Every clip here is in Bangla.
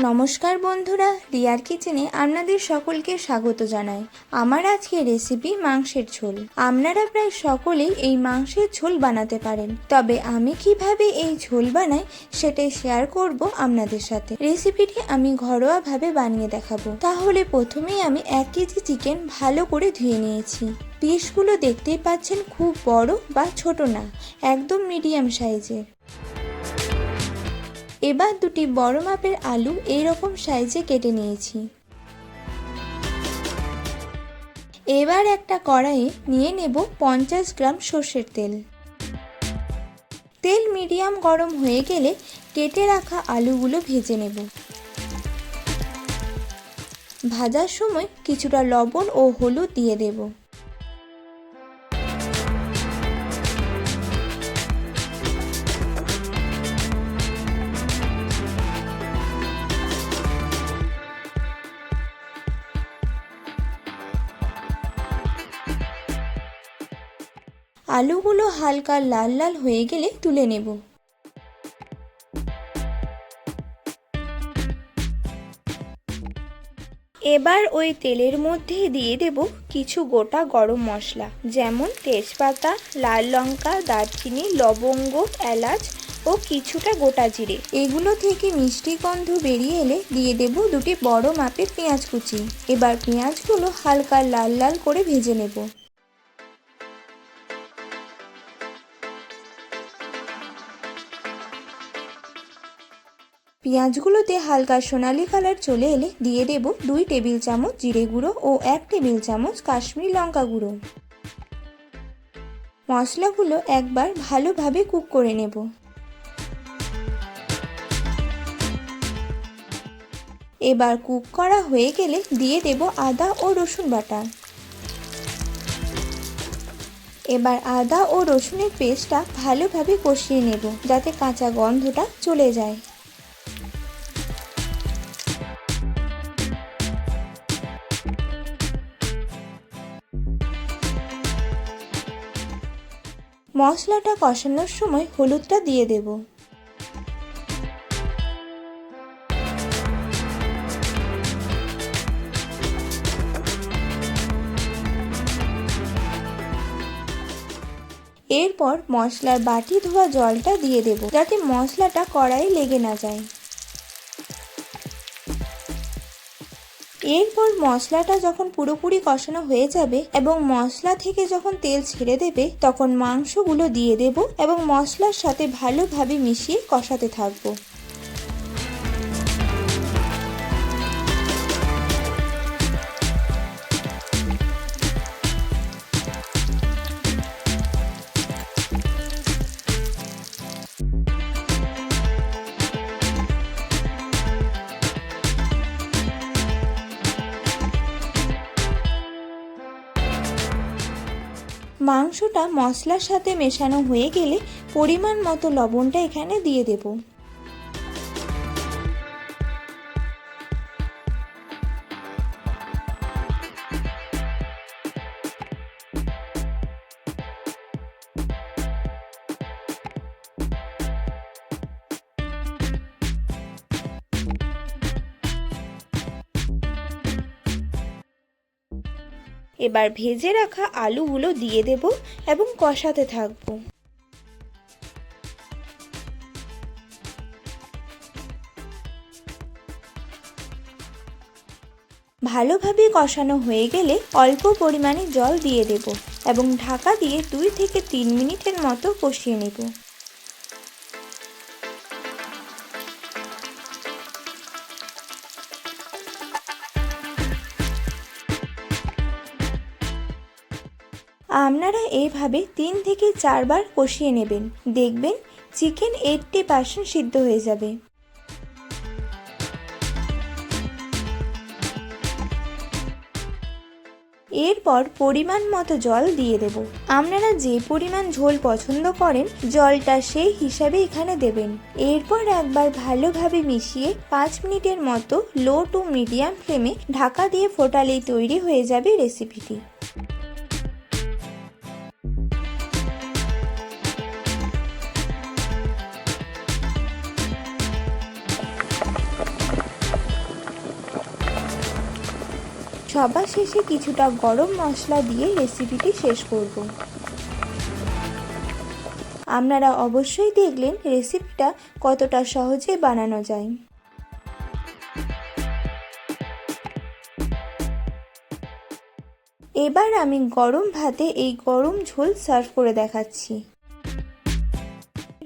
নমস্কার বন্ধুরা, রিয়ার কিচেনে আপনাদের সকলকে স্বাগত জানাই। আমার আজকে রেসিপি মাংসের ঝোল। আপনারা প্রায় সকলেই এই মাংসের ঝোল বানাতে পারেন। তবে আমি কীভাবে এই ঝোল বানাই সেটাই শেয়ার করব আপনাদের সাথে। রেসিপিটি আমি ঘরোয়াভাবে বানিয়ে দেখাবো। তাহলে প্রথমেই আমি এক কেজি চিকেন ভালো করে ধুয়ে নিয়েছি। পিসগুলো দেখতেই পাচ্ছেন খুব বড় বা ছোট না, একদম মিডিয়াম সাইজের এবার দুটি বড় মাপের আলু এই রকম সাইজে কেটে নিয়েছি। এবার একটা কড়াইয়ে নিয়ে নেব পঞ্চাশ গ্রাম সর্ষের তেল। তেল মিডিয়াম গরম হয়ে গেলে কেটে রাখা আলুগুলো ভেজে নেব। ভাজার সময় কিছুটা লবণ ও হলুদ দিয়ে দেবো। আলুগুলো হালকা লাল লাল হয়ে গেলে তুলে নেব। এবার ওই তেলের মধ্যে দিয়ে দেব কিছু গোটা গরম মশলা, যেমন তেজপাতা, লাল লঙ্কা, দারচিনি, লবঙ্গ, এলাচ ও কিছুটা গোটা জিরে। এগুলো থেকে মিষ্টি গন্ধ বেরিয়ে এলে দিয়ে দেব দুটি বড় মাপের পেঁয়াজ কুচি। এবার পেঁয়াজগুলো হালকা লাল লাল করে ভেজে নেব। পেঁয়াজগুলোতে হালকা সোনালি কালার চলে এলে দিয়ে দেব দুই টেবিল চামচ জিরে গুঁড়ো ও এক টেবিল চামচ কাশ্মীরি লঙ্কা গুঁড়ো। মশলাগুলো একবার ভালোভাবে কুক করে নেব। এবার কুক করা হয়ে গেলে দিয়ে দেব আদা ও রসুন বাটা। এবার আদা ও রসুনের পেস্টটা ভালোভাবে কষিয়ে নেব যাতে কাঁচা গন্ধটা চলে যায়। মশলাটা কষানোর সময় হলুদটা দিয়ে দেব। এরপর মশলার বাটি ধোয়া জলটা দিয়ে দেব, যাতে মশলাটা কড়াই লেগে না যায়। এরপর মশলাটা যখন পুরোপুরি কষানো হয়ে যাবে এবং মশলা থেকে যখন তেল ছেড়ে দেবে, তখন মাংসগুলো দিয়ে দেব এবং মশলার সাথে ভালোভাবে মিশিয়ে কষাতে থাকব। মাংসটা মশলার সাথে মেশানো হয়ে গেলে পরিমাণ মতো লবণটা এখানে দিয়ে দেব। এবার ভেজে রাখা আলুগুলো দিয়ে দেব এবং কষাতে থাকব। ভালোভাবে কষানো হয়ে গেলে অল্প পরিমাণে জল দিয়ে দেব এবং ঢাকা দিয়ে দুই থেকে তিন মিনিটের মতো কষিয়ে নেব। আপনারা এইভাবে তিন থেকে চারবার কষিয়ে নেবেন। দেখবেন চিকেন এইটটি পার্সেন্ট সিদ্ধ হয়ে যাবে। এরপর পরিমাণ মতো জল দিয়ে দেব। আপনারা যে পরিমাণ ঝোল পছন্দ করেন, জলটা সেই হিসাবে এখানে দেবেন। এরপর একবার ভালোভাবে মিশিয়ে পাঁচ মিনিটের মতো লো টু মিডিয়াম ফ্লেমে ঢাকা দিয়ে ফোটালেই তৈরি হয়ে যাবে রেসিপিটি। সবার শেষে কিছুটা গরম মশলা দিয়ে রেসিপিটি শেষ করব। আপনারা অবশ্যই দেখলেন রেসিপিটা কতটা সহজে বানানো যায়। এবার আমি গরম ভাতে এই গরম ঝোল সার্ভ করে দেখাচ্ছি।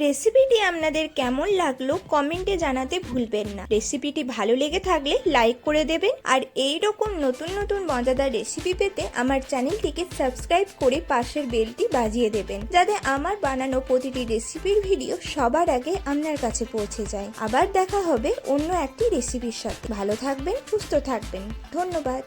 রেসিপিটি আপনাদের কেমন লাগল কমেন্টে জানাতে ভুলবেন না। রেসিপিটি ভালো লেগে থাকলে লাইক করে দেবেন আর এই রকম নতুন নতুন মজাদার রেসিপি পেতে আমার চ্যানেলটিকে সাবস্ক্রাইব করে পাশের বেলটি বাজিয়ে দেবেন, যাতে আমার বানানো প্রতিটি রেসিপির ভিডিও সবার আগে আপনার কাছে পৌঁছে যায়। আবার দেখা হবে অন্য একটি রেসিপির সাথে। ভালো থাকবেন, সুস্থ থাকবেন। ধন্যবাদ।